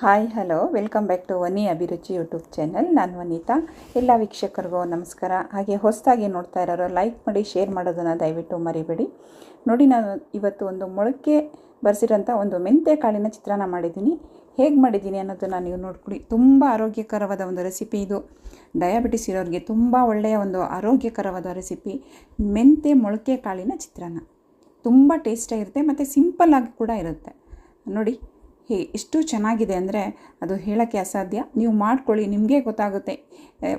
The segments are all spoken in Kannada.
Hi hello welcome back to Vani Abhiruchi YouTube channel ನಾನು ವನಿತಾ. ಎಲ್ಲ ವೀಕ್ಷಕರಿಗೂ ನಮಸ್ಕಾರ. ಹಾಗೆ ಹೊಸದಾಗಿ ನೋಡ್ತಾ ಇರೋರು ಲೈಕ್ ಮಾಡಿ ಶೇರ್ ಮಾಡೋದನ್ನು ದಯವಿಟ್ಟು ಮರಿಬೇಡಿ. ನೋಡಿ, ನಾನು ಇವತ್ತು ಒಂದು ಮೊಳಕೆ ಬರೆಸಿರೋಂಥ ಒಂದು ಮೆಂತ್ಯ ಕಾಳಿನ ಚಿತ್ರಾನ್ನ ಮಾಡಿದ್ದೀನಿ. ಹೇಗೆ ಮಾಡಿದ್ದೀನಿ ಅನ್ನೋದನ್ನು ನೀವು ನೋಡ್ಕೊಳ್ಳಿ. ತುಂಬ ಆರೋಗ್ಯಕರವಾದ ಒಂದು ರೆಸಿಪಿ ಇದು. ಡಯಾಬಿಟಿಸ್ ಇರೋರಿಗೆ ತುಂಬ ಒಳ್ಳೆಯ ಒಂದು ಆರೋಗ್ಯಕರವಾದ ರೆಸಿಪಿ ಮೆಂತ್ಯ ಮೊಳಕೆ ಕಾಳಿನ ಚಿತ್ರಾನ್ನ. ತುಂಬ ಟೇಸ್ಟಾಗಿರುತ್ತೆ ಮತ್ತು ಸಿಂಪಲ್ಲಾಗಿ ಕೂಡ ಇರುತ್ತೆ. ನೋಡಿ ಹೇ ಎಷ್ಟು ಚೆನ್ನಾಗಿದೆ ಅಂದರೆ ಅದು ಹೇಳೋಕ್ಕೆ ಅಸಾಧ್ಯ. ನೀವು ಮಾಡ್ಕೊಳ್ಳಿ, ನಿಮಗೆ ಗೊತ್ತಾಗುತ್ತೆ.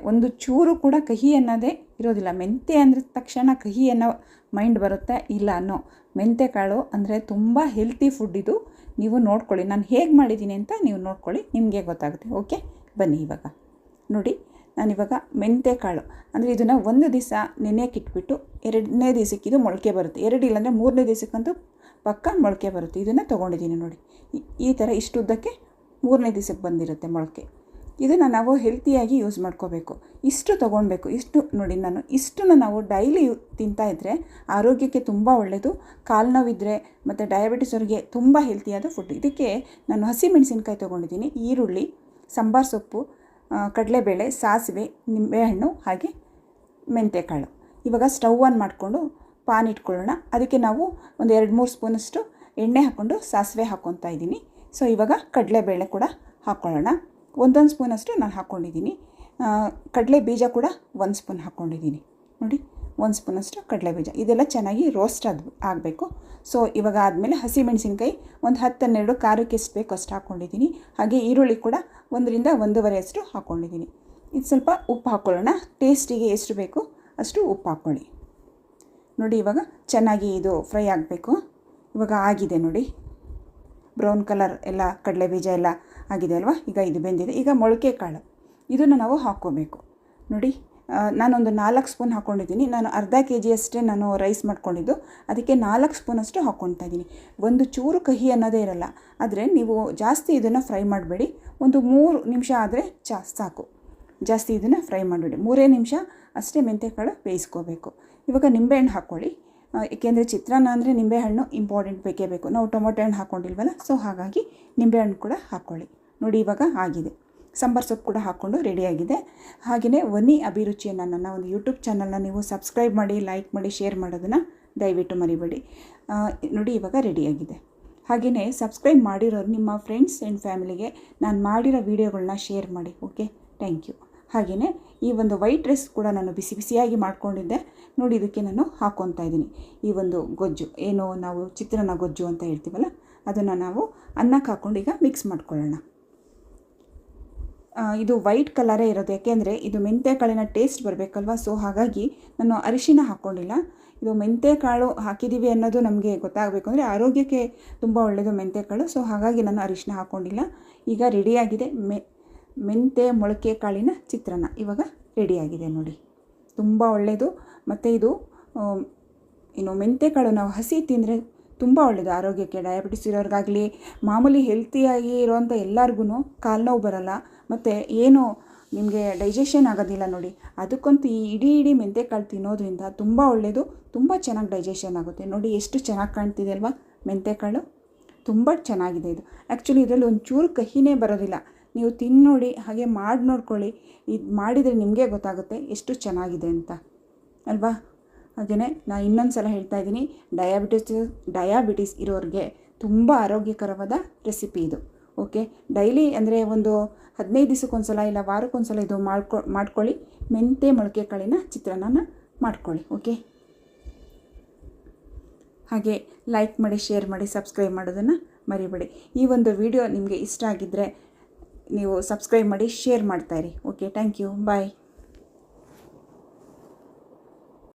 ಒಂದು ಚೂರು ಕೂಡ ಕಹಿ ಅನ್ನೋದೇ ಇರೋದಿಲ್ಲ. ಮೆಂತೆ ಅಂದರೆ ತಕ್ಷಣ ಕಹಿ ಅನ್ನೋ ಮೈಂಡ್ ಬರುತ್ತೆ. ಇಲ್ಲ ಅನ್ನೋ ಮೆಂತೆ ಕಾಳು ಅಂದರೆ ತುಂಬ ಹೆಲ್ತಿ ಫುಡ್ ಇದು. ನೀವು ನೋಡ್ಕೊಳ್ಳಿ. ನಾನು ಹೇಗೆ ಮಾಡಿದ್ದೀನಿ ಅಂತ ನೀವು ನೋಡ್ಕೊಳ್ಳಿ. ನಿಮಗೆ ಗೊತ್ತಾಗುತ್ತೆ. ಓಕೆ? ಬನ್ನಿ ಇವಾಗ. ನೋಡಿ ನಾನಿವಾಗ ಮೆಂತೆ ಕಾಳು ಅಂದರೆ ಇದನ್ನು ಒಂದು ದಿವಸ ನೆನೆಯಕ್ಕೆ ಇಟ್ಬಿಟ್ಟು ಎರಡನೇ ದಿವಸಕ್ಕಿದು ಮೊಳಕೆ ಬರುತ್ತೆ. ಎರಡು ಇಲ್ಲಾಂದರೆ ಮೂರನೇ ದಿವಸಕ್ಕಂತೂ ಪಕ್ಕ ಮೊಳಕೆ ಬರುತ್ತೆ. ಇದನ್ನು ತೊಗೊಂಡಿದ್ದೀನಿ ನೋಡಿ. ಈ- ಥರ ಇಷ್ಟು ಉದ್ದಕ್ಕೆ ಮೂರನೇ ದಿವಸಕ್ಕೆ ಬಂದಿರುತ್ತೆ ಮೊಳಕೆ. ಇದನ್ನು ನಾವು ಹೆಲ್ತಿಯಾಗಿ ಯೂಸ್ ಮಾಡ್ಕೋಬೇಕು. ಇಷ್ಟು ತೊಗೊಳ್ಬೇಕು ಇಷ್ಟು ನೋಡಿ ನಾನು, ಇಷ್ಟನ್ನು ನಾವು ಡೈಲಿ ತಿಂತಾ ಇದ್ದರೆ ಆರೋಗ್ಯಕ್ಕೆ ತುಂಬ ಒಳ್ಳೆಯದು ಕಾಲು ನೋವಿದ್ದರೆ ಮತ್ತು ಡಯಾಬಿಟಿಸ್ ಅವರಿಗೆ ತುಂಬ ಹೆಲ್ತಿಯಾದ ಫುಡ್ ಇದಕ್ಕೆ ನಾನು ಹಸಿ ಮೆಣಸಿನ್ಕಾಯಿ ತೊಗೊಂಡಿದ್ದೀನಿ. ಈರುಳ್ಳಿ, ಸಾಂಬಾರು ಸೊಪ್ಪು ಕಡಲೆಬೇಳೆ, ಸಾಸಿವೆ, ನಿಂಬೆಹಣ್ಣು ಹಾಗೆ ಮೆಂತ್ಯಕಾಳು ಇವಾಗ ಸ್ಟವ್ ಆನ್ ಮಾಡಿಕೊಂಡು ಪಾನ್ ಇಟ್ಕೊಳ್ಳೋಣ. ಅದಕ್ಕೆ ನಾವು ಒಂದು ಎರಡು ಮೂರು ಸ್ಪೂನಷ್ಟು ಎಣ್ಣೆ ಹಾಕ್ಕೊಂಡು ಸಾಸಿವೆ ಹಾಕ್ಕೊತಾ ಇದ್ದೀನಿ. ಸೊ, ಇವಾಗ ಕಡಲೆಬೇಳೆ ಕೂಡ ಹಾಕ್ಕೊಳ್ಳೋಣ. ಒಂದೊಂದು ಸ್ಪೂನಷ್ಟು ನಾನು ಹಾಕ್ಕೊಂಡಿದ್ದೀನಿ. ಕಡಲೆ ಬೀಜ ಕೂಡ ಒಂದು ಸ್ಪೂನ್ ಹಾಕ್ಕೊಂಡಿದ್ದೀನಿ. ನೋಡಿ, ಒಂದು ಸ್ಪೂನಷ್ಟು ಕಡಲೆ ಬೀಜ. ಇದೆಲ್ಲ ಚೆನ್ನಾಗಿ ರೋಸ್ಟ್ ಆದ, ಆಗಬೇಕು. ಸೊ, ಇವಾಗ ಆದಮೇಲೆ ಹಸಿ ಮೆಣಸಿನ್ಕಾಯಿ ಒಂದು ಹತ್ತು ಹನ್ನೆರಡು ಖಾರಕ್ಕೆ ಎಷ್ಟು ಬೇಕು ಅಷ್ಟು ಹಾಕ್ಕೊಂಡಿದ್ದೀನಿ. ಹಾಗೆ ಈರುಳ್ಳಿ ಕೂಡ ಒಂದರಿಂದ ಒಂದೂವರೆ ಅಷ್ಟು ಹಾಕ್ಕೊಂಡಿದ್ದೀನಿ. ಇದು ಸ್ವಲ್ಪ ಉಪ್ಪು ಹಾಕ್ಕೊಳ್ಳೋಣ. ಟೇಸ್ಟಿಗೆ ಎಷ್ಟು ಬೇಕು ಅಷ್ಟು ಉಪ್ಪು ಹಾಕ್ಕೊಳ್ಳಿ. ನೋಡಿ, ಇವಾಗ ಚೆನ್ನಾಗಿ ಇದು ಫ್ರೈ ಆಗಬೇಕು. ಇವಾಗ ಆಗಿದೆ ನೋಡಿ. ಬ್ರೌನ್ ಕಲರ್ ಎಲ್ಲ, ಕಡಲೆ ಬೀಜ ಎಲ್ಲ ಆಗಿದೆ ಅಲ್ವಾ? ಈಗ ಇದು ಬೆಂದಿದೆ. ಈಗ ಮೊಳಕೆ ಕಾಳು. ಇದನ್ನು ನಾವು ಹಾಕ್ಕೋಬೇಕು. ನೋಡಿ ನಾನೊಂದು ನಾಲ್ಕು ಸ್ಪೂನ್ ಹಾಕ್ಕೊಂಡಿದ್ದೀನಿ ನಾನು ಅರ್ಧ ಕೆ ಜಿಯಷ್ಟೇ ನಾನು ರೈಸ್ ಮಾಡ್ಕೊಂಡಿದ್ದು. ಅದಕ್ಕೆ ನಾಲ್ಕು ಸ್ಪೂನಷ್ಟು ಹಾಕ್ಕೊಳ್ತಾ ಇದ್ದೀನಿ. ಒಂದು ಚೂರು ಕಹಿ ಅನ್ನೋದೇ ಇರಲ್ಲ. ಆದರೆ ನೀವು ಜಾಸ್ತಿ ಇದನ್ನು ಫ್ರೈ ಮಾಡಬೇಡಿ. ಒಂದು ಮೂರು ನಿಮಿಷ ಆದರೆ ಚಾ, ಸಾಕು. ಜಾಸ್ತಿ ಇದನ್ನು ಫ್ರೈ ಮಾಡಿಬಿಡಿ. ಮೂರೇ ನಿಮಿಷ ಅಷ್ಟೇ ಮೆಂತ್ಯಕಾಳು ಬೇಯಿಸ್ಕೋಬೇಕು. ಇವಾಗ ನಿಂಬೆಹಣ್ಣು ಹಾಕ್ಕೊಳ್ಳಿ. ಏಕೆಂದರೆ ಚಿತ್ರಾನ್ನ ಅಂದರೆ ನಿಂಬೆಹಣ್ಣು ಇಂಪಾರ್ಟೆಂಟ್ ಬೇಕೇ ಬೇಕು. ನಾವು ಟೊಮೊಟೊ ಹಣ್ಣು ಹಾಕ್ಕೊಂಡಿಲ್ವಲ್ಲ ಸೊ ಹಾಗಾಗಿ ನಿಂಬೆಹಣ್ಣು ಕೂಡ ಹಾಕ್ಕೊಳ್ಳಿ. ನೋಡಿ ಇವಾಗ ಆಗಿದೆ. ಸಾಂಬಾರ್ ಸೊಪ್ಪು ಕೂಡ ಹಾಕ್ಕೊಂಡು ರೆಡಿಯಾಗಿದೆ ಹಾಗೆಯೇ ವನಿ ಅಭಿರುಚಿಯನ್ನು ನನ್ನ ಒಂದು ಯೂಟ್ಯೂಬ್ ಚಾನಲ್ನ ನೀವು ಸಬ್ಸ್ಕ್ರೈಬ್ ಮಾಡಿ ಲೈಕ್ ಮಾಡಿ ಶೇರ್ ಮಾಡೋದನ್ನು ದಯವಿಟ್ಟು ಮರಿಬೇಡಿ. ನೋಡಿ ಇವಾಗ ರೆಡಿಯಾಗಿದೆ ಹಾಗೆಯೇ ಸಬ್ಸ್ಕ್ರೈಬ್ ಮಾಡಿರೋರು ನಿಮ್ಮ ಫ್ರೆಂಡ್ಸ್ ಆ್ಯಂಡ್ ಫ್ಯಾಮಿಲಿಗೆ ನಾನು ಮಾಡಿರೋ ವೀಡಿಯೋಗಳನ್ನ ಶೇರ್ ಮಾಡಿ ಓಕೆ ಥ್ಯಾಂಕ್ ಯು ಹಾಗೆಯೇ ಈ ಒಂದು ವೈಟ್ ರೈಸ್ ಕೂಡ ನಾನು ಬಿಸಿ ಬಿಸಿಯಾಗಿ ಮಾಡ್ಕೊಂಡಿದ್ದೆ. ನೋಡಿ ಇದಕ್ಕೆ ನಾನು ಹಾಕ್ಕೊತಾ ಇದ್ದೀನಿ. ಈ ಒಂದು ಗೊಜ್ಜು, ಏನು ನಾವು ಚಿತ್ರಾನ್ನ ಗೊಜ್ಜು ಅಂತ ಹೇಳ್ತೀವಲ್ಲ, ಅದನ್ನು ನಾವು ಅನ್ನಕ್ಕೆ ಹಾಕ್ಕೊಂಡು ಈಗ ಮಿಕ್ಸ್ ಮಾಡ್ಕೊಳ್ಳೋಣ. ಇದು ವೈಟ್ ಕಲರೇ ಇರೋದು. ಯಾಕೆಂದರೆ ಇದು ಮೆಂತ್ಯಕಾಳಿನ ಟೇಸ್ಟ್ ಬರಬೇಕಲ್ವ? ಸೊ ಹಾಗಾಗಿ ನಾನು ಅರಿಶಿನ ಹಾಕ್ಕೊಂಡಿಲ್ಲ. ಇದು ಮೆಂತ್ಯಕಾಳು ಹಾಕಿದ್ದೀವಿ ಅನ್ನೋದು ನಮಗೆ ಗೊತ್ತಾಗಬೇಕು. ಅಂದರೆ ಆರೋಗ್ಯಕ್ಕೆ ತುಂಬ ಒಳ್ಳೆಯದು ಮೆಂತ್ಯಕಾಳು. ಸೊ ಹಾಗಾಗಿ ನಾನು ಅರಿಶಿನ ಹಾಕ್ಕೊಂಡಿಲ್ಲ. ಈಗ ರೆಡಿಯಾಗಿದೆ ಮೆ ಮೆಂತ್ಯ ಮೊಳಕೆ ಕಾಳಿನ ಚಿತ್ರಾನ್ನ ಇವಾಗ ರೆಡಿಯಾಗಿದೆ ನೋಡಿ. ತುಂಬ ಒಳ್ಳೆಯದು ಮತ್ತು ಇದು ಏನು ಮೆಂತೆ ಕಾಳು ನಾವು ಹಸಿ ತಿಂದರೆ ತುಂಬ ಒಳ್ಳೆಯದು ಆರೋಗ್ಯಕ್ಕೆ ಡಯಾಬಿಟಿಸ್ ಇರೋರಿಗಾಗಲಿ, ಮಾಮೂಲಿ ಹೆಲ್ತಿಯಾಗಿ ಇರೋವಂಥ ಎಲ್ಲರಿಗೂ ಕಾಲು ನೋವು ಬರಲ್ಲ. ಮತ್ತು ಏನು ನಿಮಗೆ ಡೈಜೆಷನ್ ಆಗೋದಿಲ್ಲ ನೋಡಿ. ಅದಕ್ಕಂತೂ ಈ ಇಡೀ ಇಡೀ ಮೆಂತ್ಯಕಾಳು ತಿನ್ನೋದ್ರಿಂದ ತುಂಬ ಒಳ್ಳೆಯದು ತುಂಬ ಚೆನ್ನಾಗಿ ಡೈಜೆಷನ್ ಆಗುತ್ತೆ. ನೋಡಿ ಎಷ್ಟು ಚೆನ್ನಾಗಿ ಕಾಣ್ತಿದೆ ಅಲ್ವಾ ಕಾಳು. ತುಂಬ ಚೆನ್ನಾಗಿದೆ ಇದು. ಆ್ಯಕ್ಚುಲಿ ಇದರಲ್ಲಿ ಒಂಚೂರು ಕಹಿನೇ ಬರೋದಿಲ್ಲ. ನೀವು ತಿಂದು ನೋಡಿ ಹಾಗೆ ಮಾಡಿ ನೋಡ್ಕೊಳ್ಳಿ. ಇದು ಮಾಡಿದರೆ ನಿಮಗೆ ಗೊತ್ತಾಗುತ್ತೆ ಎಷ್ಟು ಚೆನ್ನಾಗಿದೆ ಅಂತ. ಅಲ್ವಾ? ಹಾಗೆಯೇ ನಾನು ಇನ್ನೊಂದು ಸಲ ಹೇಳ್ತಾ ಇದ್ದೀನಿ ಡಯಾಬಿಟಿಸ್ ಡಯಾಬಿಟಿಸ್ ಇರೋರಿಗೆ ತುಂಬ ಆರೋಗ್ಯಕರವಾದ ರೆಸಿಪಿ ಇದು. ಓಕೆ ಡೈಲಿ ಅಂದರೆ ಒಂದು ಹದಿನೈದು ದಿವಸಕ್ಕೊಂದ್ಸಲ ಇಲ್ಲ ವಾರಕ್ಕೊಂದ್ಸಲ ಇದು ಮಾಡ್ಕೊ, ಮಾಡ್ಕೊಳ್ಳಿ. ಮೆಂತೆ, ಮೊಳಕೆ, ಕಾಳಿನ ಚಿತ್ರಾನ್ನ ಮಾಡ್ಕೊಳ್ಳಿ. ಓಕೆ ಹಾಗೆ ಲೈಕ್ ಮಾಡಿ ಶೇರ್ ಮಾಡಿ ಸಬ್ಸ್ಕ್ರೈಬ್ ಮಾಡೋದನ್ನು ಮರಿಬೇಡಿ. ಈ ಒಂದು ವಿಡಿಯೋ ನಿಮಗೆ ಇಷ್ಟ ಆಗಿದ್ದರೆ ನೀವು ಸಬ್ಸ್ಕ್ರೈಬ್ ಮಾಡಿ ಶೇರ್ ಮಾಡ್ತಾಯಿರಿ ಓಕೆ ಥ್ಯಾಂಕ್ ಯು ಬಾಯ್